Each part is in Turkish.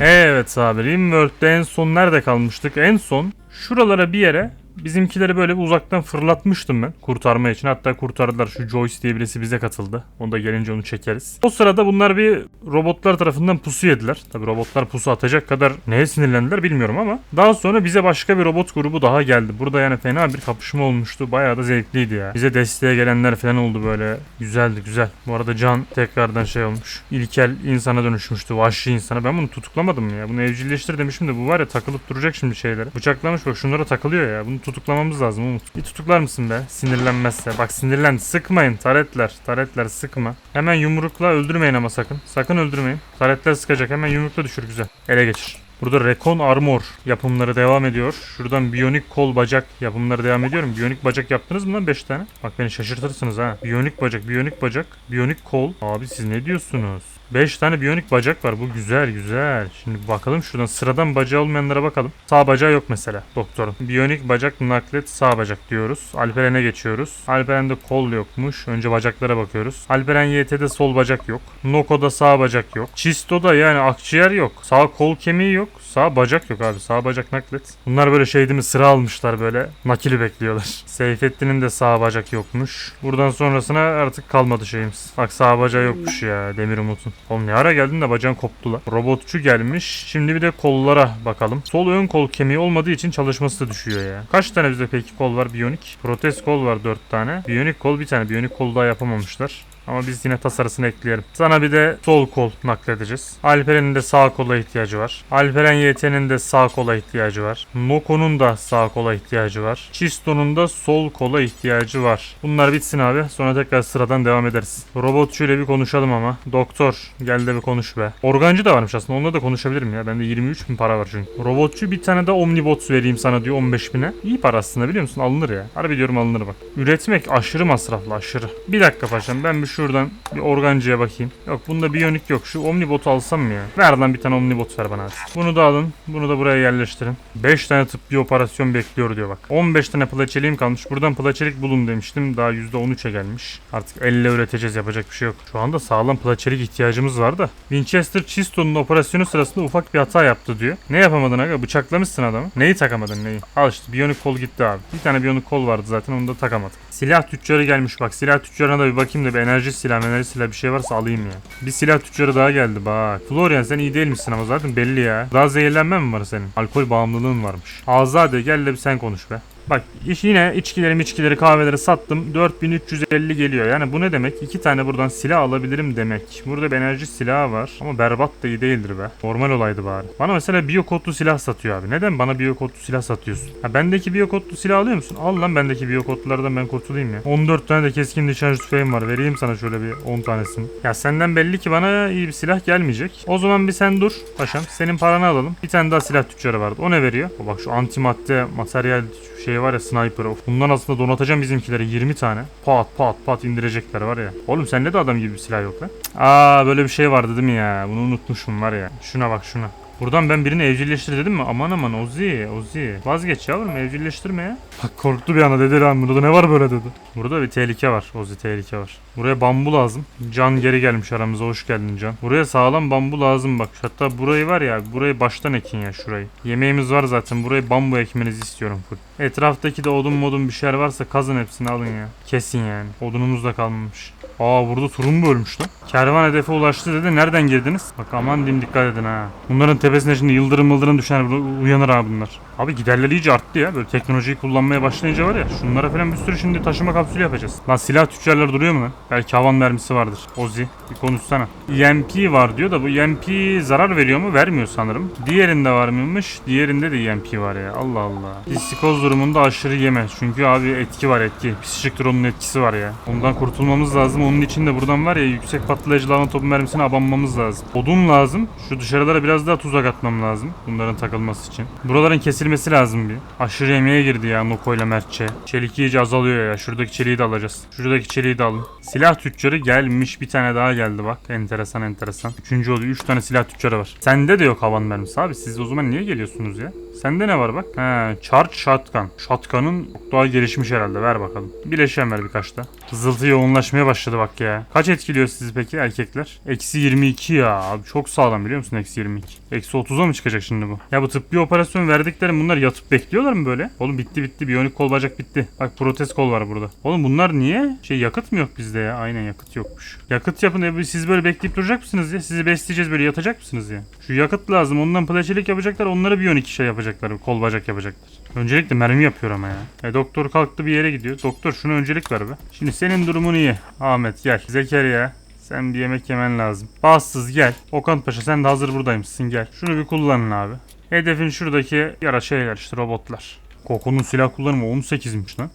Evet abi Rimworld'de en son nerede kalmıştık? En son şuralara bir yere bizimkileri böyle bir uzaktan fırlatmıştım ben kurtarma için. Hatta kurtardılar şu Joyce diye birisi bize katıldı. Onu da gelince onu çekeriz. O sırada bunlar bir robotlar tarafından pusu yediler. Tabi robotlar pusu atacak kadar neye sinirlendiler bilmiyorum ama. Daha sonra bize başka bir robot grubu daha geldi. Burada yani fena bir kapışma olmuştu. Bayağı da zevkliydi ya. Bize desteğe gelenler falan oldu böyle. Güzeldi güzel. Bu arada Can tekrardan şey olmuş. İlkel insana dönüşmüştü. Vahşi insana. Ben bunu tutuklamadım ya? Bunu evcilleştir demişim de bu var ya takılıp duracak şimdi şeylere. Bıçaklamış bak şunlara takılıyor ya. Bunu tutuklamamız lazım Umut. Bir tutuklar mısın be? Sinirlenmezse. Bak sinirlen. Sıkmayın taretler. Taretler sıkma. Hemen yumrukla öldürmeyin ama sakın. Sakın öldürmeyin. Taretler sıkacak. Hemen yumrukla düşür güzel. Ele geçir. Burada Recon Armor yapımları devam ediyor. Şuradan biyonik kol bacak yapımları devam ediyor mu? Biyonik bacak yaptınız mı lan 5 tane? Bak beni şaşırtırsınız ha. Biyonik bacak, biyonik bacak, biyonik kol. Abi siz ne diyorsunuz? 5 tane biyonik bacak var. Bu güzel güzel. Şimdi bakalım şuradan sıradan bacağı olmayanlara bakalım. Sağ bacağı yok mesela doktorun. Biyonik bacak naklet sağ bacak diyoruz. Alperen'e geçiyoruz. Alperen'de kol yokmuş. Önce bacaklara bakıyoruz. Alperen YT'de sol bacak yok. Noko'da sağ bacak yok. Çisto'da yani akciğer yok. Sağ kol kemiği yok. Sağ bacak yok abi. Sağ bacak naklet. Bunlar böyle şey değil mi sıra almışlar böyle. Nakili bekliyorlar. Seyfettin'in de sağ bacak yokmuş. Buradan sonrasına artık kalmadı şeyimiz. Bak sağ bacağı yokmuş ya Demir Umut'un. Oğlum ne ara geldin de bacağın koptu lan. Robotçu gelmiş. Şimdi bir de kollara bakalım. Sol ön kol kemiği olmadığı için çalışması da düşüyor ya. Kaç tane bizde peki kol var biyonik? Protez kol var 4 tane. Biyonik kol bir tane. Biyonik kol daha yapamamışlar. Ama biz yine tasarısını ekleyelim. Sana bir de sol kol nakledeceğiz. Alperen'in de sağ kola ihtiyacı var. Alperen YT'nin de sağ kola ihtiyacı var. Noko'nun da sağ kola ihtiyacı var. Çisto'nun da sol kola ihtiyacı var. Bunlar bitsin abi. Sonra tekrar sıradan devam ederiz. Robotçu ile bir konuşalım ama. Doktor gel de bir konuş be. Organcı da varmış aslında. Onunla da konuşabilirim ya. Bende 23 bin para var çünkü. Robotçu bir tane de Omnibot vereyim sana diyor 15 bine. İyi para aslında biliyor musun? Alınır ya. Harbi diyorum alınır bak. Üretmek aşırı masraflı aşırı. Bir dakika paşam ben bir şuradan bir organcıya bakayım. Yok bunda biyonik yok. Şu Omnibot'u alsam mı ya? Ver lan bir tane Omnibot ver bana hadi. Bunu da alın. Bunu da buraya yerleştirin. 5 tane tıbbi operasyon bekliyor diyor bak. 15 tane plaçeliğim kalmış. Buradan plaçelik bulun demiştim. Daha %13'e gelmiş. Artık elle üreteceğiz yapacak bir şey yok. Şu anda sağlam plaçelik ihtiyacımız var da. Winchester Chisto'nun operasyonu sırasında ufak bir hata yaptı diyor. Ne yapamadın aga? Bıçaklamışsın adamı. Neyi takamadın neyi? Al işte biyonik kol gitti abi. Bir tane biyonik kol vardı zaten onu da takamadık. Silah tüccarı gelmiş bak. Silah tüccarına da bir bakayım da bir enerji silah enerji silah bir şey varsa alayım ya. Bir silah tüccarı daha geldi bak. Florian sen iyi değil misin ama zaten belli ya. Daha zehirlenme mi var senin? Alkol bağımlılığın varmış. Azade gel de bir sen konuş be. Bak yine içkileri içkileri kahveleri sattım. 4350 geliyor. Yani bu ne demek? İki tane buradan silah alabilirim demek. Burada bir enerji silahı var. Ama berbat da iyi değildir be. Normal olaydı bari. Bana mesela biyokodlu silah satıyor abi. Neden bana biyokodlu silah satıyorsun? Ha bendeki biyokodlu silah alıyor musun? Al lan bendeki biyokodlulardan ben kurtulayım ya. 14 tane de keskin nişancı tüfeğim var. Vereyim sana şöyle bir 10 tanesini. Ya senden belli ki bana iyi bir silah gelmeyecek. O zaman bir sen dur paşam. Senin paranı alalım. Bir tane daha silah tüccarı vardı. O ne veriyor? O bak şu antimadde materyal şey var ya sniper. Of bundan aslında donatacağım bizimkileri 20 tane. Pat pat pat indirecekler var ya. Oğlum sende de adam gibi bir silah yok lan. Aa böyle bir şey vardı değil mi ya? Bunu unutmuşum var ya. Şuna bak şuna. Buradan ben birini evcilleştir dedim mi? Aman aman Ozi, Ozi. Vazgeç yavrum evcilleştirme ya. Bak korktu bir anda dedi lan burada ne var böyle dedi. Burada bir tehlike var. Ozi tehlike var. Buraya bambu lazım. Can geri gelmiş aramıza hoş geldin Can. Buraya sağlam bambu lazım bak. Hatta burayı var ya burayı baştan ekin ya şurayı. Yemeğimiz var zaten burayı bambu ekmenizi istiyorum full. Etraftaki de odun modun bir şeyler varsa kazın hepsini alın ya. Kesin yani. Odunumuz da kalmamış. Aa burada turun bölmüş lan. Kervan hedefe ulaştı dedi. Nereden girdiniz? Bak aman diyeyim dikkat edin ha. Bunların tepesine şimdi yıldırım yıldırım düşer uyanır ha bunlar. Abi giderleri iyice arttı ya. Böyle teknolojiyi kullanmaya başlayınca var ya. Şunlara falan bir sürü şimdi taşıma kapsülü yapacağız. Lan silah tüccarları duruyor mu lan? Belki havan mermisi vardır. Ozi bir konuşsana. EMP var diyor da bu EMP zarar veriyor mu? Vermiyor sanırım. Diğerinde var mıymış? Diğerinde de EMP var ya. Allah Allah. Psikoz durumunda aşırı yeme. Çünkü abi etki var etki. Psikik drone'un etkisi var ya. Ondan kurtulmamız lazım. Onun için de buradan var ya yüksek patlayıcı lavan topu mermisine abanmamız lazım. Odun lazım. Şu dışarılara biraz daha tuzak atmam lazım. Bunların takılması için. Buraların kesilmesi lazım bir. Aşırı yemeğe girdi ya Noko ile Mertçe. Çelik iyice azalıyor ya. Şuradaki çeliği de alacağız. Şuradaki çeliği de alın. Silah tüccarı gelmiş. Bir tane daha geldi bak. Enteresan enteresan. Üçüncü oluyor. Üç tane silah tüccarı var. Sende de yok havan mermisi abi. Siz o zaman niye geliyorsunuz ya? Sende ne var bak? He, charge shotgun. Shotgun'ın çok daha gelişmiş herhalde. Ver bakalım. Bileşen ver birkaç da. Hızıltı yoğunlaşmaya başladı bak ya. Kaç etkiliyor sizi peki erkekler? Eksi 22 ya. Abi çok sağlam biliyor musun eksi 22? Eksi 30'a mı çıkacak şimdi bu? Ya bu tıbbi operasyon verdiklerim bunlar yatıp bekliyorlar mı böyle? Oğlum bitti bitti. Biyonik kol bacak bitti. Bak protez kol var burada. Oğlum bunlar niye? Şey yakıt mı yok bizde ya? Aynen yakıt yokmuş. Yakıt yapın. E, siz böyle bekleyip duracak mısınız ya? Sizi besleyeceğiz böyle yatacak mısınız ya? Şu yakıt lazım. Ondan plaçelik yapacaklar. Onları biyonik şey yapacaklar. Kol bacak yapacaklar. Öncelikle mermi yapıyor ama ya. E, doktor kalktı bir yere gidiyor. Doktor şunu öncelik ver be. Şimdi senin durumun iyi. Ahmet gel. Zekeriya. Sen bir yemek yemen lazım. Bassız gel. Okan Paşa sen de hazır buradaymışsın gel. Şunu bir kullanın abi. Hedefin şuradaki yara şeyler işte robotlar. Kokunun silah kullanımı 18'miş lan.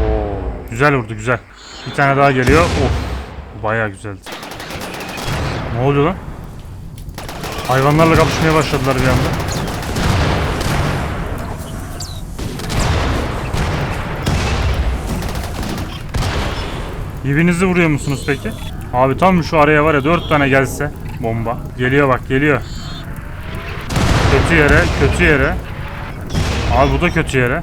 Oo, güzel vurdu güzel. Bir tane daha geliyor. Of. Bu bayağı güzeldi. Ne oluyor lan? Hayvanlarla kapışmaya başladılar bir anda. Birbirinizi vuruyor musunuz peki? Abi tam şu araya var ya 4 tane gelse bomba. Geliyor bak geliyor. Kötü yere, kötü yere. Abi bu da kötü yere.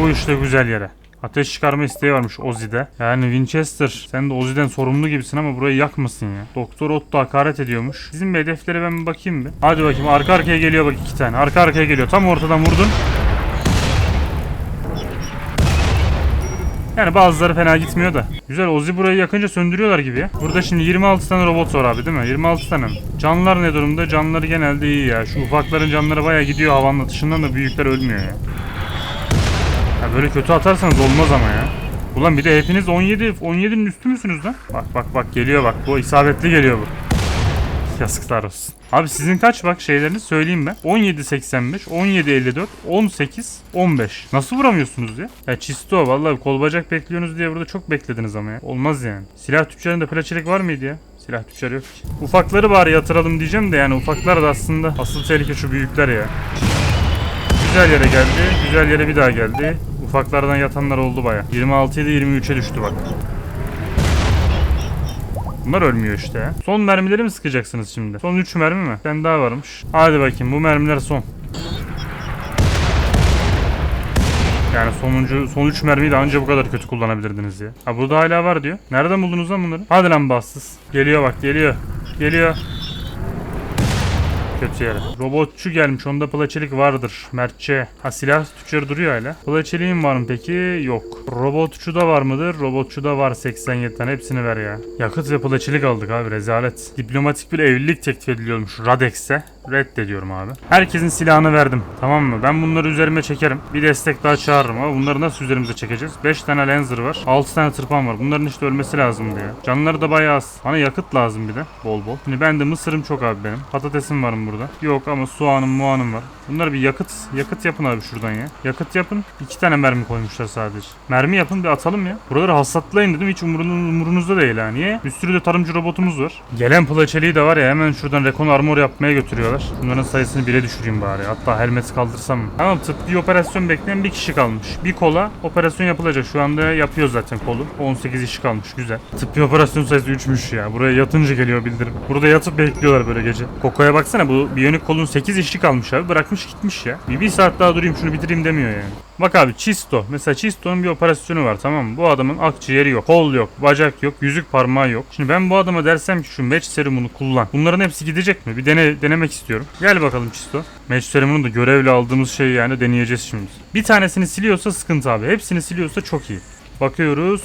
Bu işte güzel yere. Ateş çıkarma isteği varmış Ozi'de. Yani Winchester sen de Ozi'den sorumlu gibisin ama burayı yakmasın ya. Doktor Otto hakaret ediyormuş. Sizin bir hedeflere ben bir bakayım bir. Hadi bakayım arka arkaya geliyor bak iki tane. Arka arkaya geliyor. Tam ortadan vurdun. Yani bazıları fena gitmiyor da. Güzel Ozi burayı yakınca söndürüyorlar gibi ya. Burada şimdi 26 tane robot var abi değil mi? 26 tane mi? Canlar ne durumda? Canları genelde iyi ya. Şu ufakların canları baya gidiyor havanın atışından da büyükler ölmüyor ya. Ya böyle kötü atarsanız olmaz ama ya. Ulan bir de hepiniz 17 17'nin üstü müsünüz lan? Bak bak bak geliyor bak. Bu isabetli geliyor bu. Yazıklar olsun. Abi sizin kaç bak şeylerini söyleyeyim ben. 17.85, 17.54, 18, 15. Nasıl vuramıyorsunuz ya? Ya Çisto vallahi kol bacak bekliyorsunuz diye burada çok beklediniz ama ya. Olmaz yani. Silah tüccarında plaçelik var mıydı ya? Silah tüccar yok ki. Ufakları bari yatıralım diyeceğim de yani ufaklar da aslında asıl tehlike şu büyükler ya. Güzel yere geldi. Güzel yere bir daha geldi. Ufaklardan yatanlar oldu baya. 26 ile 23'e düştü bak. Bunlar ölmüyor işte. Son mermileri mi sıkacaksınız şimdi? Son 3 mermi mi? Ben daha varmış. Hadi bakayım bu mermiler son. Yani sonuncu, son 3 mermiyi de anca bu kadar kötü kullanabilirdiniz ya. Ha burada hala var diyor. Nereden buldunuz lan bunları? Hadi lan bassız. Geliyor bak geliyor. Geliyor. Kötü yere. Robotçu gelmiş. Onda plaçelik vardır. Mertçe. Ha silah tüccarı duruyor hala. Plaçeliğin var mı peki? Yok. Robotçu da var mıdır? Robotçu da var 87 tane. Hepsini ver ya. Yakıt ve plaçelik aldık abi. Rezalet. Diplomatik bir evlilik teklif ediliyormuş Radex'e. Reddediyorum abi. Herkesin silahını verdim. Tamam mı? Ben bunları üzerime çekerim. Bir destek daha çağırırım ama bunları nasıl üzerimize çekeceğiz? 5 tane Lancer var. 6 tane tırpan var. Bunların işte ölmesi lazım diye. Canları da bayağı az. Bana yakıt lazım bir de. Bol bol. Şimdi ben de mısırım çok abi benim. Patatesim var mı burada? Yok ama soğanım muanım var. Bunlar bir yakıt yakıt yapın abi şuradan ya. Yakıt yapın. İki tane mermi koymuşlar sadece. Mermi yapın bir atalım ya. Buraları hasatlayın dedim. Hiç umurunuz, umurunuzda değil ha. Niye? Bir sürü de tarımcı robotumuz var. Gelen plaçeliği de var ya hemen şuradan rekon armor yapmaya götürüyorlar. Bunların sayısını bire düşüreyim bari. Hatta helmet kaldırsam mı? Tamam tıbbi operasyon bekleyen bir kişi kalmış. Bir kola operasyon yapılacak. Şu anda yapıyor zaten kolu. 18 işi kalmış. Güzel. Tıbbi operasyon sayısı 3'müş ya. Buraya yatınca geliyor bildirim. Burada yatıp bekliyorlar böyle gece. Koko'ya baksana bu biyonik kolun 8 işi kalmış abi. Bırakmış gitmiş ya. Bir, bir saat daha durayım şunu bitireyim demiyor yani. Bak abi Çisto. Mesela Çisto'nun bir operasyonu var tamam mı? Bu adamın akciğeri yok. Kol yok. Bacak yok. Yüzük parmağı yok. Şimdi ben bu adama dersem ki şu meç serumunu kullan. Bunların hepsi gidecek mi? Bir dene, denemek istiyorum. Gel bakalım Çisto. Meç serumunu da görevle aldığımız şey yani deneyeceğiz şimdi. Bir tanesini siliyorsa sıkıntı abi. Hepsini siliyorsa çok iyi. Bakıyoruz.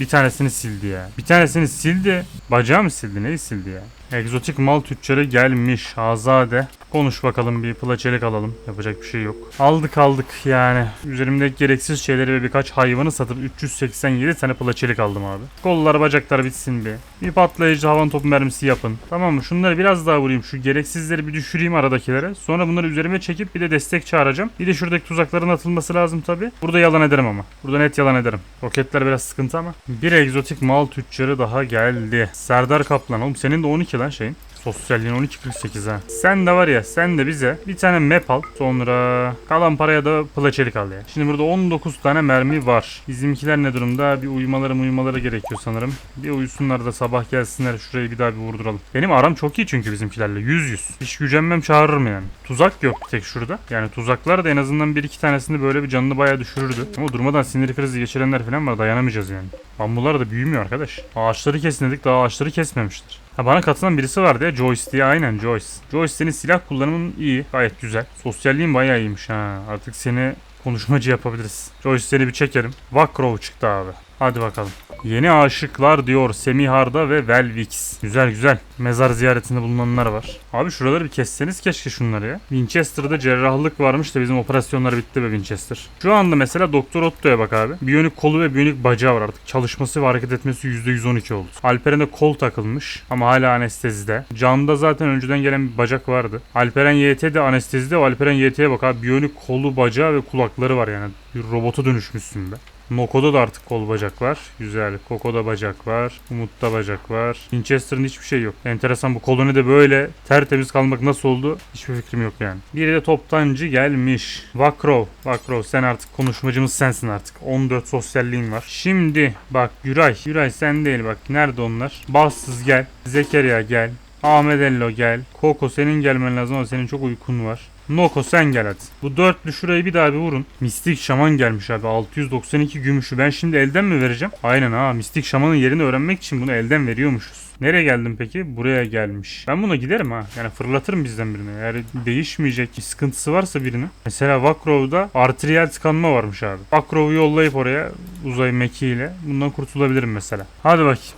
Bir tanesini sildi ya. Bir tanesini sildi. Bacağı mı sildi? Neyi sildi ya? Egzotik mal tüccarı gelmiş. Azade. Konuş bakalım bir plaçelik alalım. Yapacak bir şey yok. Aldık aldık yani. Üzerimdeki gereksiz şeyleri ve birkaç hayvanı satıp 387 tane plaçelik aldım abi. Kollar bacaklar bitsin bir. Bir patlayıcı havan topu mermisi yapın. Tamam mı? Şunları biraz daha vurayım. Şu gereksizleri bir düşüreyim aradakilere. Sonra bunları üzerime çekip bir de destek çağıracağım. Bir de şuradaki tuzakların atılması lazım tabi. Burada yalan ederim ama. Burada net yalan ederim. Roketler biraz sıkıntı ama. Bir egzotik mal tüccarı daha geldi. Serdar Kaplan. Oğlum senin de 12 lan şeyin. Sosyalliğin 12.48 ha. Sen de var ya sen de bize bir tane map al. Sonra kalan paraya da plaçelik al ya. Şimdi burada 19 tane mermi var. Bizimkiler ne durumda? Bir uyumaları uyumaları gerekiyor sanırım. Bir uyusunlar da sabah gelsinler şurayı bir daha bir vurduralım. Benim aram çok iyi çünkü bizimkilerle. 100 100. Hiç gücenmem çağırırım yani. Tuzak yok bir tek şurada. Yani tuzaklar da en azından bir iki tanesini böyle bir canını bayağı düşürürdü. Ama durmadan sinir krizi geçirenler falan var dayanamayacağız yani. Bambular da büyümüyor arkadaş. Ağaçları kesin dedik daha ağaçları kesmemiştir. Ha bana katılan birisi vardı ya Joyce diye aynen Joyce. Joyce senin silah kullanımın iyi gayet güzel. Sosyalliğin bayağı iyiymiş ha. Artık seni konuşmacı yapabiliriz. Joyce seni bir çekerim. Vakrow çıktı abi. Hadi bakalım. Yeni aşıklar diyor Semihar'da ve Velvix. Güzel güzel. Mezar ziyaretinde bulunanlar var. Abi şuraları bir kesseniz keşke şunları ya. Winchester'da cerrahlık varmış da bizim operasyonlar bitti be Winchester. Şu anda mesela Doktor Otto'ya bak abi. Biyonik kolu ve biyonik bacağı var artık. Çalışması ve hareket etmesi %112 oldu. Alperen'e kol takılmış ama hala anestezide. Can'da zaten önceden gelen bir bacak vardı. Alperen YT de anestezide. Alperen YT'ye bak abi. Biyonik kolu, bacağı ve kulakları var yani. Bir robota dönüşmüşsün be. Noko'da da artık kol bacak var. Güzel. Koko'da bacak var. Umut'ta bacak var. Winchester'ın hiçbir şey yok. Enteresan bu koloni de böyle tertemiz kalmak nasıl oldu? Hiçbir fikrim yok yani. Biri de toptancı gelmiş. Vakro. Vakro sen artık konuşmacımız sensin artık. 14 sosyalliğin var. Şimdi bak Güray. Güray sen değil bak. Nerede onlar? Bassız gel. Zekeriya gel. Ahmet Ello gel. Koko senin gelmen lazım ama senin çok uykun var. Noko sen gel hadi. Bu dörtlü şurayı bir daha bir vurun. Mistik şaman gelmiş abi. 692 gümüşü. Ben şimdi elden mi vereceğim? Aynen ha. Mistik şamanın yerini öğrenmek için bunu elden veriyormuşuz. Nereye geldim peki? Buraya gelmiş. Ben buna giderim ha. Yani fırlatırım bizden birini. Eğer değişmeyecek bir sıkıntısı varsa birinin. Mesela Vakrov'da arteriyel tıkanma varmış abi. Vakrov'u yollayıp oraya uzay mekiğiyle bundan kurtulabilirim mesela. Hadi bakayım.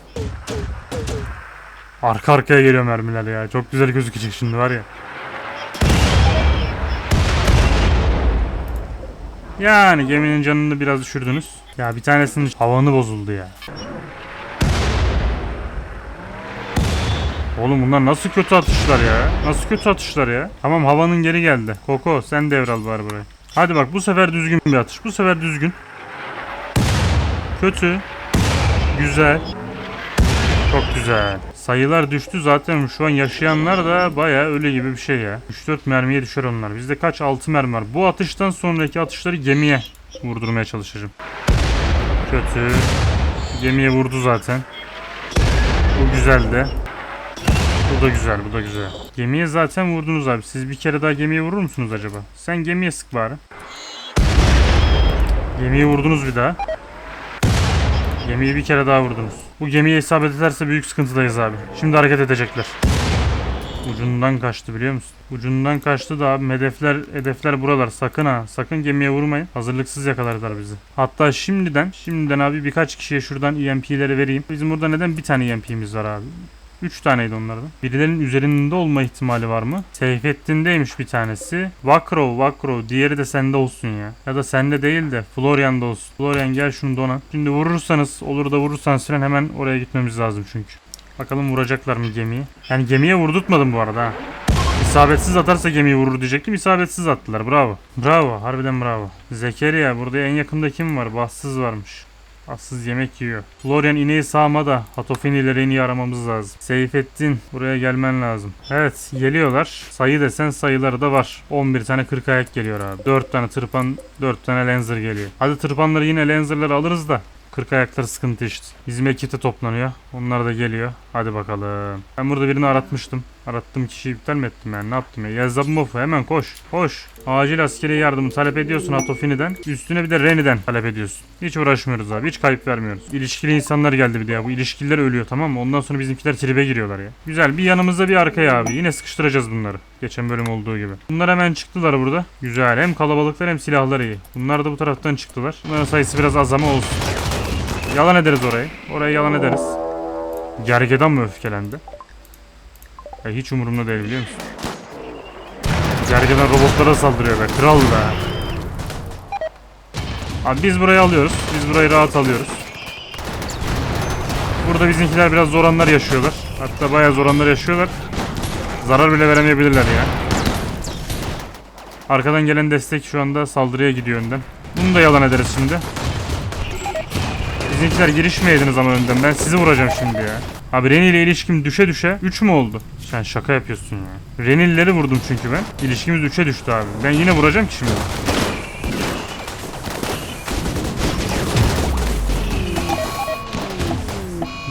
Arka arkaya geliyor mermiler ya. Çok güzel gözükecek şimdi var ya. Yani geminin canını biraz düşürdünüz. Ya bir tanesinin havanı bozuldu ya. Oğlum bunlar nasıl kötü atışlar ya? Nasıl kötü atışlar ya? Tamam havanın geri geldi. Koko sen devral var burayı. Hadi bak bu sefer düzgün bir atış. Bu sefer düzgün. Kötü. Güzel. Çok güzel. Sayılar düştü zaten şu an yaşayanlar da baya ölü gibi bir şey ya. 3-4 mermiye düşer onlar. Bizde kaç 6 mermi var. Bu atıştan sonraki atışları gemiye vurdurmaya çalışacağım. Kötü. Gemiye vurdu zaten. Bu güzeldi. Bu da güzel, bu da güzel. Gemiye zaten vurdunuz abi. Siz bir kere daha gemiye vurur musunuz acaba? Sen gemiye sık bari. Gemiye vurdunuz bir daha. Gemiyi bir kere daha vurdunuz. Bu gemiye isabet ederse büyük sıkıntıdayız abi. Şimdi hareket edecekler. Ucundan kaçtı biliyor musun? Ucundan kaçtı da abi hedefler hedefler buralar. Sakın ha. Sakın gemiye vurmayın. Hazırlıksız yakalarlar bizi. Hatta şimdiden şimdiden abi birkaç kişiye şuradan EMP'leri vereyim. Bizim burada neden bir tane EMP'miz var abi? 3 taneydi onlardan. Birilerinin üzerinde olma ihtimali var mı? Seyfettin'deymiş bir tanesi. Vakro, Vakro. Diğeri de sende olsun ya. Ya da sende değil de Florian'da olsun. Florian gel şunu dona. Şimdi vurursanız olur da vurursanız falan hemen oraya gitmemiz lazım çünkü. Bakalım vuracaklar mı gemiyi? Yani gemiye vurdurtmadım bu arada ha. İsabetsiz atarsa gemiyi vurur diyecektim. İsabetsiz attılar. Bravo. Bravo. Harbiden bravo. Zekeriya burada en yakında kim var? Bahtsız varmış. Bahtsız yemek yiyor. Florian ineği sağma da Hatofinileri en iyi aramamız lazım. Seyfettin buraya gelmen lazım. Evet geliyorlar. Sayı desen sayıları da var. 11 tane 40 ayak geliyor abi. 4 tane tırpan 4 tane lenzer geliyor. Hadi tırpanları yine lenzerları alırız da 40 ayakları sıkıntı işte. Bizim ekipte toplanıyor. Onlar da geliyor. Hadi bakalım. Ben burada birini aratmıştım. Arattığım kişiyi iptal mi ettim yani? Ne yaptım ya? Yazabımov hemen koş. Koş. Acil askeri yardımı talep ediyorsun Atofini'den. Üstüne bir de Reni'den talep ediyorsun. Hiç uğraşmıyoruz abi. Hiç kayıp vermiyoruz. İlişkili insanlar geldi bir de ya. Bu ilişkililer ölüyor tamam mı? Ondan sonra bizimkiler tribe giriyorlar ya. Güzel. Bir yanımızda bir arkaya abi. Yine sıkıştıracağız bunları. Geçen bölüm olduğu gibi. Bunlar hemen çıktılar burada. Güzel. Hem kalabalıklar hem silahlar iyi. Bunlar da bu taraftan çıktılar. Bunların sayısı biraz az ama olsun. Yalan ederiz orayı. Orayı yalan ederiz. Gergedan mı öfkelendi? Ya hiç umurumda değil biliyor musun? Gergedan robotlara saldırıyor be. Kral be. Abi biz burayı alıyoruz. Biz burayı rahat alıyoruz. Burada bizimkiler biraz zor anlar yaşıyorlar. Hatta bayağı zor anlar yaşıyorlar. Zarar bile veremeyebilirler ya. Arkadan gelen destek şu anda saldırıya gidiyor önden. Bunu da yalan ederiz şimdi. Bizimkiler girişmeyeydiniz ama önden. Ben sizi vuracağım şimdi ya. Abi Reni ile ilişkim düşe düşe 3 mü oldu? Sen şaka yapıyorsun ya. Renilleri vurdum çünkü ben. İlişkimiz 3'e düştü abi. Ben yine vuracağım ki şimdi.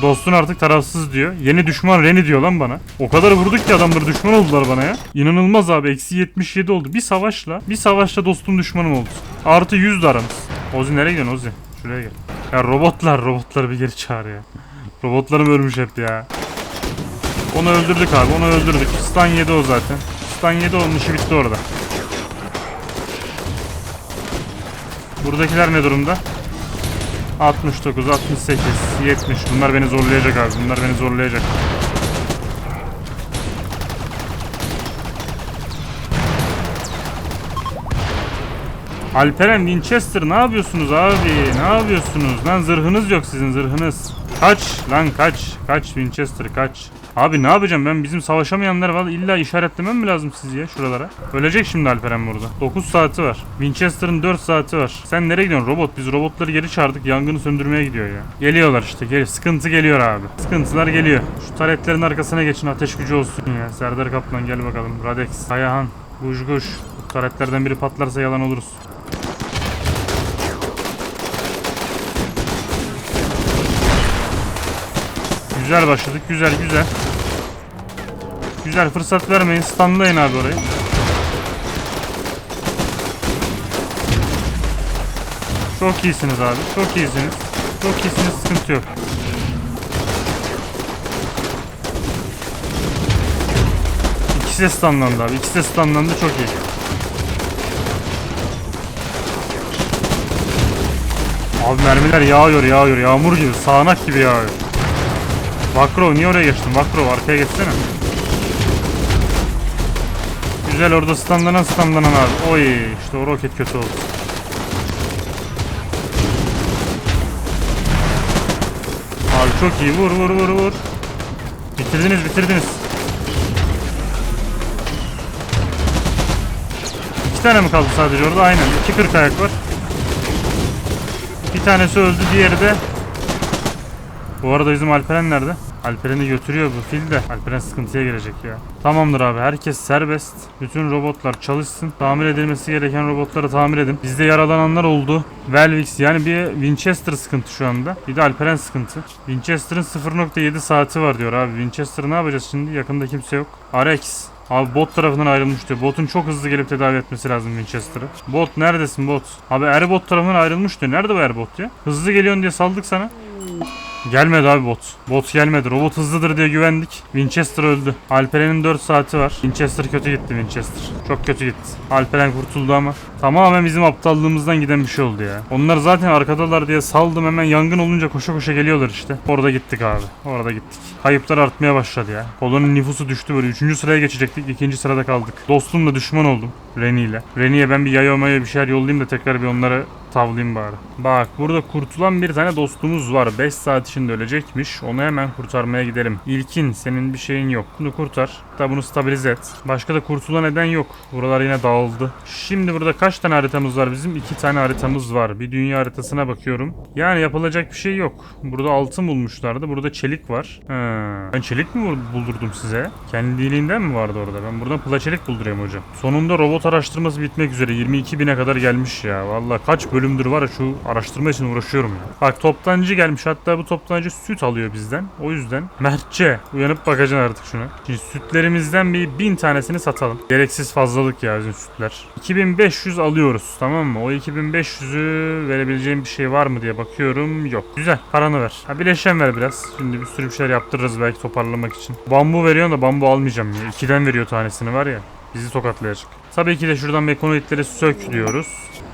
Dostun artık tarafsız diyor. Yeni düşman Reni diyor lan bana. O kadar vurduk ki adamlar düşman oldular bana ya. İnanılmaz abi. Eksi 77 oldu. Bir savaşla, bir savaşla dostum düşmanım oldu. Artı 100 de aramız. Ozi nereye gidiyorsun Ozi? Şuraya gel. Ya robotlar, robotları bir geri çağır ya. Robotlarım ölmüş hep ya. Onu öldürdük abi, onu öldürdük. Stun yedi o zaten. Stun yedi onun işi bitti orada. Buradakiler ne durumda? 69, 68, 70. Bunlar beni zorlayacak abi. Bunlar beni zorlayacak. Alperen Winchester ne yapıyorsunuz abi? Ne yapıyorsunuz? Lan zırhınız yok sizin zırhınız. Kaç lan kaç. Kaç Winchester kaç. Abi ne yapacağım ben bizim savaşamayanlar var illa işaretlemem mi lazım sizi ya şuralara? Ölecek şimdi Alperen burada. 9 saati var. Winchester'ın 4 saati var. Sen nereye gidiyorsun robot? Biz robotları geri çağırdık yangını söndürmeye gidiyor ya. Geliyorlar işte gel sıkıntı geliyor abi. Sıkıntılar geliyor. Şu taretlerin arkasına geçin ateş gücü olsun ya. Serdar Kaplan gel bakalım. Radex, Kayahan, Guş Guş. Bu taretlerden biri patlarsa yalan oluruz. Güzel başladık. Güzel güzel. Güzel fırsat vermeyin. Stunlayın abi orayı. Çok iyisiniz abi. Çok iyisiniz. Çok iyisiniz. Sıkıntı yok. İkisi de stunlandı abi. İkisi de stunlandı. Çok iyi. Abi mermiler yağıyor yağıyor. Yağmur gibi. Sağanak gibi yağıyor. Vakro niye oraya geçtin? Vakro arkaya geçsene. Güzel orada standlanan standlanan abi. Oy işte o roket kötü oldu. Abi çok iyi vur vur vur vur. Bitirdiniz bitirdiniz. İki tane mi kaldı sadece orada? Aynen. İki kırk ayak var. Bir tanesi öldü diğeri de bu arada bizim Alperen nerede? Alperen'i götürüyor bu fil de. Alperen sıkıntıya girecek ya. Tamamdır abi. Herkes serbest. Bütün robotlar çalışsın. Tamir edilmesi gereken robotları tamir edin. Bizde yaralananlar oldu. Velvix yani bir Winchester sıkıntı şu anda. Bir de Alperen sıkıntı. Winchester'ın 0.7 saati var diyor abi. Winchester'ı ne yapacağız şimdi? Yakında kimse yok. Arex. Abi bot tarafından ayrılmış diyor. Botun çok hızlı gelip tedavi etmesi lazım Winchester'ı. Bot neredesin bot? Abi Erbot tarafından ayrılmış diyor. Nerede bu Erbot ya? Hızlı geliyorsun diye saldık sana. Gelmedi abi bot. Bot gelmedi. Robot hızlıdır diye güvendik. Winchester öldü. Alperen'in 4 saati var. Winchester kötü gitti Winchester. Çok kötü gitti. Alperen kurtuldu ama tamamen bizim aptallığımızdan giden bir şey oldu ya. Onlar zaten arkadalar diye saldım hemen yangın olunca koşa koşa geliyorlar işte. Orada gittik abi. Orada gittik. Kayıplar artmaya başladı ya. Kolonun nüfusu düştü böyle. Üçüncü sıraya geçecektik. ikinci sırada kaldık. Dostumla düşman oldum. Reni ile. Reni'ye ben bir yaya maya bir şeyler yollayayım da tekrar bir onları tavlayayım bari. Bak burada kurtulan bir tane dostumuz var. 5 saat içinde ölecekmiş. Onu hemen kurtarmaya gidelim. İlkin senin bir şeyin yok. Bunu kurtar. Hatta bunu stabilize et. Başka da kurtulan eden yok. Buralar yine dağıldı. Şimdi burada kaç tane haritamız var bizim? 2 tane haritamız var. Bir dünya haritasına bakıyorum. Yani yapılacak bir şey yok. Burada altın bulmuşlardı. Burada çelik var. Ha. Ben çelik mi bul- buldurdum size? Kendiliğinden mi vardı orada? Ben buradan pula çelik bulduruyorum hocam. Sonunda robot araştırması bitmek üzere. 22 bine kadar gelmiş ya. Vallahi kaç bölümdür var ya şu araştırma için uğraşıyorum ya. Bak toptancı gelmiş. Hatta bu toptancı süt alıyor bizden. O yüzden Mertçe uyanıp bakacaksın artık şuna. Şimdi sütlerimizden bir bin tanesini satalım. Gereksiz fazlalık ya bizim sütler. 2500 alıyoruz tamam mı? O 2500'ü verebileceğim bir şey var mı diye bakıyorum. Yok. Güzel. Paranı ver. Ha bileşen ver biraz. Şimdi bir sürü bir şeyler yaptırırız belki toparlamak için. Bambu veriyorsun da bambu almayacağım ya. İkiden veriyor tanesini var ya. Bizi tokatlayacak. Tabii ki de şuradan mekanoidleri sök diyoruz.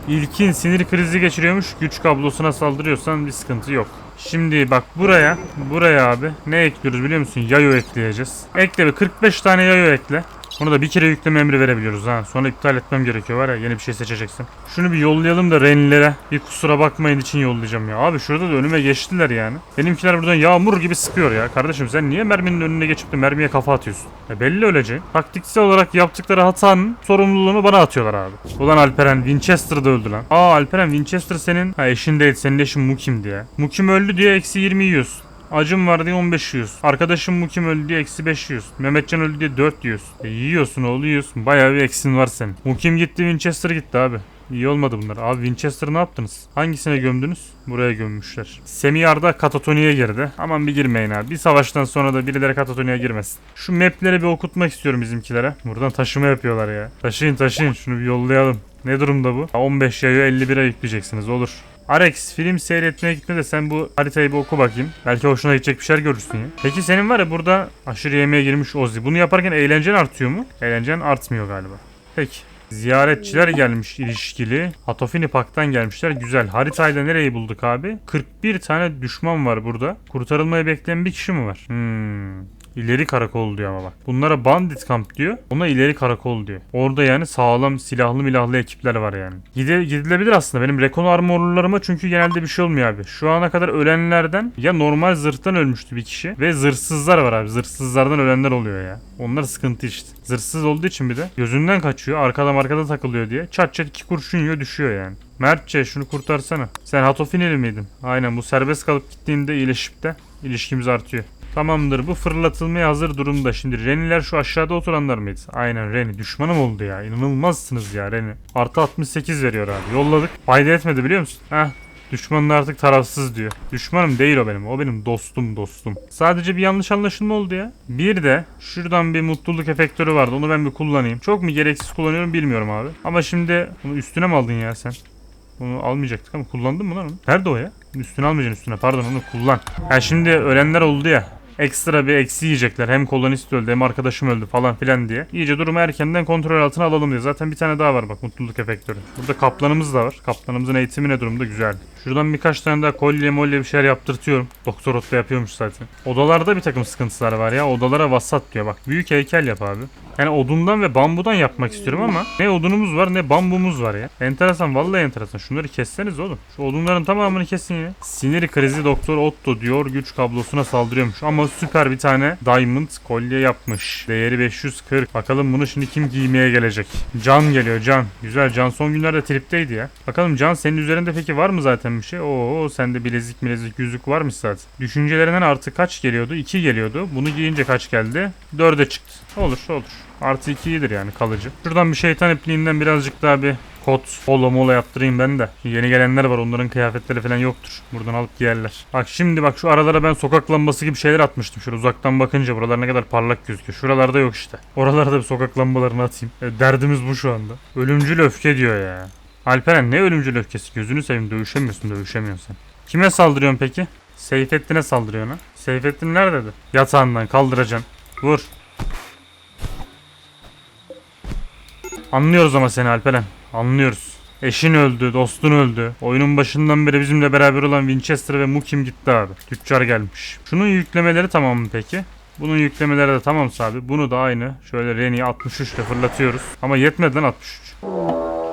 İlkin sinir krizi geçiriyormuş. Güç kablosuna saldırıyorsan bir sıkıntı yok. Şimdi bak buraya, buraya abi ne ekliyoruz biliyor musun? Yayo ekleyeceğiz. Ekle bir 45 tane yayo ekle. Onu da bir kere yükleme emri verebiliyoruz ha. Sonra iptal etmem gerekiyor var ya yeni bir şey seçeceksin. Şunu bir yollayalım da Renlilere. Bir kusura bakmayın için yollayacağım ya. Abi şurada da önüme geçtiler yani. Benimkiler buradan yağmur gibi sıkıyor ya. Kardeşim sen niye merminin önüne geçip de mermiye kafa atıyorsun? E belli öylece. Taktiksel olarak yaptıkları hatanın sorumluluğunu bana atıyorlar abi. Ulan Alperen Winchester'da öldü lan. Aa Alperen Winchester senin ha eşin değil senin eşin Mukim diye. Mukim öldü diye eksi 20 yiyorsun. Acım var diye 15 yiyorsun. Arkadaşım Mukim öldü diye eksi 5 yiyorsun. Mehmetcan öldü diye 4 yiyorsun. E, yiyorsun oğlu yiyorsun. Bayağı bir eksin var senin. Mukim gitti Winchester gitti abi. İyi olmadı bunlar. Abi Winchester ne yaptınız? Hangisine gömdünüz? Buraya gömmüşler. Semiyar da katatoniye girdi. Aman bir girmeyin abi. Bir savaştan sonra da birileri katatoniye girmesin. Şu mapleri bir okutmak istiyorum bizimkilere. Buradan taşıma yapıyorlar ya. Taşıyın taşıyın şunu bir yollayalım. Ne durumda bu? 15 yayı 51'e yükleyeceksiniz olur. Arex film seyretmeye gitme de sen bu haritayı bir oku bakayım. Belki hoşuna gidecek bir şeyler görürsün ya. Peki senin var ya burada aşırı yemeğe girmiş Ozzy. Bunu yaparken eğlencen artıyor mu? Eğlencen artmıyor galiba. Peki. Ziyaretçiler gelmiş ilişkili. Hatofini Park'tan gelmişler. Güzel. Haritayla nereyi bulduk abi? 41 tane düşman var burada. Kurtarılmayı bekleyen bir kişi mi var? Hmm. İleri karakol diyor ama bak. Bunlara bandit kamp diyor. Ona ileri karakol diyor. Orada yani sağlam silahlı milahlı ekipler var yani. Gide, gidilebilir aslında. Benim rekon armorlarıma çünkü genelde bir şey olmuyor abi. Şu ana kadar ölenlerden ya normal zırhtan ölmüştü bir kişi ve zırhsızlar var abi. Zırhsızlardan ölenler oluyor ya. Onlar sıkıntı işte. Zırhsız olduğu için bir de gözünden kaçıyor. Arkada markada takılıyor diye. Çat çat iki kurşun yiyor düşüyor yani. Mertçe şunu kurtarsana. Sen Hatofineli miydin? Aynen bu serbest kalıp gittiğinde iyileşip de ilişkimiz artıyor. Tamamdır bu fırlatılmaya hazır durumda. Şimdi Reniler şu aşağıda oturanlar mıydı? Aynen Reni. Düşmanım oldu ya. İnanılmazsınız ya Reni. Artı 68 veriyor abi. Yolladık. Fayda etmedi biliyor musun? Heh. Düşmanın artık tarafsız diyor. Düşmanım değil o benim. O benim dostum dostum. Sadece bir yanlış anlaşılma oldu ya. Bir de şuradan bir mutluluk efektörü vardı. Onu ben bir kullanayım. Çok mu gereksiz kullanıyorum bilmiyorum abi. Ama şimdi bunu üstüne mi aldın ya sen? Bunu almayacaktık ama kullandın mı lan onu? Nerede o ya? Üstüne almayacaksın üstüne pardon onu kullan. Ha şimdi ölenler oldu ya. Ekstra bir eksi yiyecekler. Hem kolonist öldü hem arkadaşım öldü falan filan diye. İyice durumu erkenden kontrol altına alalım diye. Zaten bir tane daha var bak mutluluk efektörü. Burada kaplanımız da var. Kaplanımızın eğitimi ne durumda? Güzel. Şuradan birkaç tane daha kolye molye bir şeyler yaptırtıyorum. Doktor Otto yapıyormuş zaten. Odalarda bir takım sıkıntılar var ya. Odalara vasat diyor. Bak büyük heykel yap abi. Yani odundan ve bambudan yapmak istiyorum ama ne odunumuz var ne bambumuz var ya. Enteresan vallahi enteresan. Şunları kesseniz oğlum. Şu odunların tamamını kesin ya. Sinir krizi Doktor Otto diyor güç kablosuna saldırıyormuş. Ama süper bir tane diamond kolye yapmış. Değeri 540. Bakalım bunu şimdi kim giymeye gelecek? Can geliyor Can. Güzel Can son günlerde tripteydi ya. Bakalım Can senin üzerinde peki var mı zaten bir şey? Oo sende bilezik bilezik yüzük varmış zaten. Düşüncelerinden artı kaç geliyordu? 2 geliyordu. Bunu giyince kaç geldi? 4'e çıktı. Olur olur. Artı 2 iyidir yani kalıcı. Şuradan bir şeytan ipliğinden birazcık daha bir kot, polo mola yaptırayım ben de. Yeni gelenler var onların kıyafetleri falan yoktur. Buradan alıp giyerler. Bak şimdi bak şu aralara ben sokak lambası gibi şeyler atmıştım. Şöyle uzaktan bakınca buralar ne kadar parlak gözüküyor. Şuralarda yok işte. Oralarda bir sokak lambalarını atayım. E, derdimiz bu şu anda. Ölümcül öfke diyor ya. Alperen ne ölümcül öfkesi? Gözünü seveyim dövüşemiyorsun dövüşemiyorsun sen. Kime saldırıyorsun peki? Seyfettin'e saldırıyorsun ha. Seyfettin neredeydi? Yatağından kaldıracaksın. Vur. Anlıyoruz ama seni Alperen. Anlıyoruz. Eşin öldü, dostun öldü. Oyunun başından beri bizimle beraber olan Winchester ve Mukim gitti abi. Tüccar gelmiş. Şunun yüklemeleri tamam mı peki? Bunun yüklemeleri de tamamsa abi. Bunu da aynı. Şöyle Reni 63 ile fırlatıyoruz. Ama yetmedi lan 63.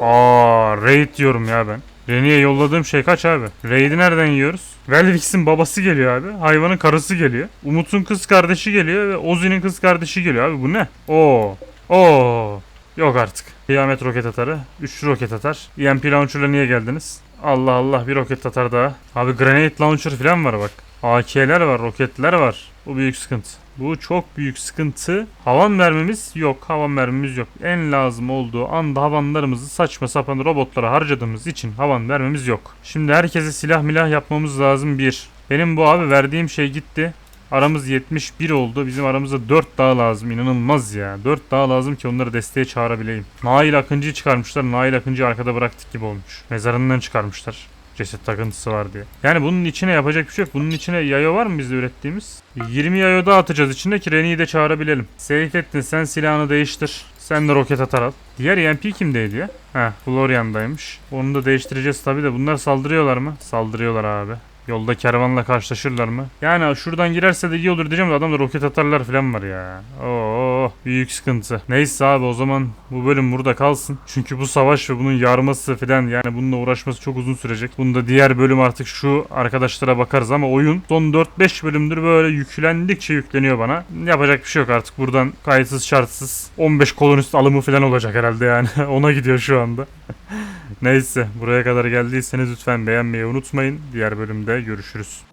Aa, raid diyorum ya ben. Reni'ye yolladığım şey kaç abi? Raid'i nereden yiyoruz? Velvix'in babası geliyor abi. Hayvanın karısı geliyor. Umut'un kız kardeşi geliyor ve Ozzy'nin kız kardeşi geliyor abi. Bu ne? Oo. Oo. Yok artık. Kıyamet roket atarı. 3 roket atar. EMP launcher'la niye geldiniz? Allah Allah bir roket atar daha. Abi grenade launcher falan var bak. AK'ler var, roketler var. Bu büyük sıkıntı. Bu çok büyük sıkıntı. Havan mermimiz yok. Havan mermimiz yok. En lazım olduğu anda havanlarımızı saçma sapan robotlara harcadığımız için havan mermimiz yok. Şimdi herkese silah milah yapmamız lazım bir. Benim bu abi verdiğim şey gitti. Aramız 71 oldu. Bizim aramızda 4 daha lazım. İnanılmaz ya. 4 daha lazım ki onları desteğe çağırabileyim. Nail Akıncı'yı çıkarmışlar. Nail Akıncı'yı arkada bıraktık gibi olmuş. Mezarından çıkarmışlar. Ceset takıntısı var diye. Yani bunun içine yapacak bir şey yok. Bunun içine yayo var mı bizde ürettiğimiz? 20 yayo daha atacağız içinde ki Reni'yi de çağırabilelim. Seyfettin sen silahını değiştir. Sen de roket atar al. Diğer EMP kimdeydi ya? Heh Florian'daymış. Onu da değiştireceğiz tabi de. Bunlar saldırıyorlar mı? Saldırıyorlar abi. Yolda kervanla karşılaşırlar mı? Yani şuradan girerse de iyi olur diyeceğim de adamda roket atarlar falan var ya. Oo büyük sıkıntı. Neyse abi o zaman bu bölüm burada kalsın. Çünkü bu savaş ve bunun yarması falan yani bununla uğraşması çok uzun sürecek. Bunda diğer bölüm artık şu arkadaşlara bakarız ama oyun son 4-5 bölümdür böyle yüklendikçe yükleniyor bana. Yapacak bir şey yok artık buradan kayıtsız şartsız 15 kolonist alımı falan olacak herhalde yani. Ona gidiyor şu anda. Neyse buraya kadar geldiyseniz lütfen beğenmeyi unutmayın. Diğer bölümde görüşürüz.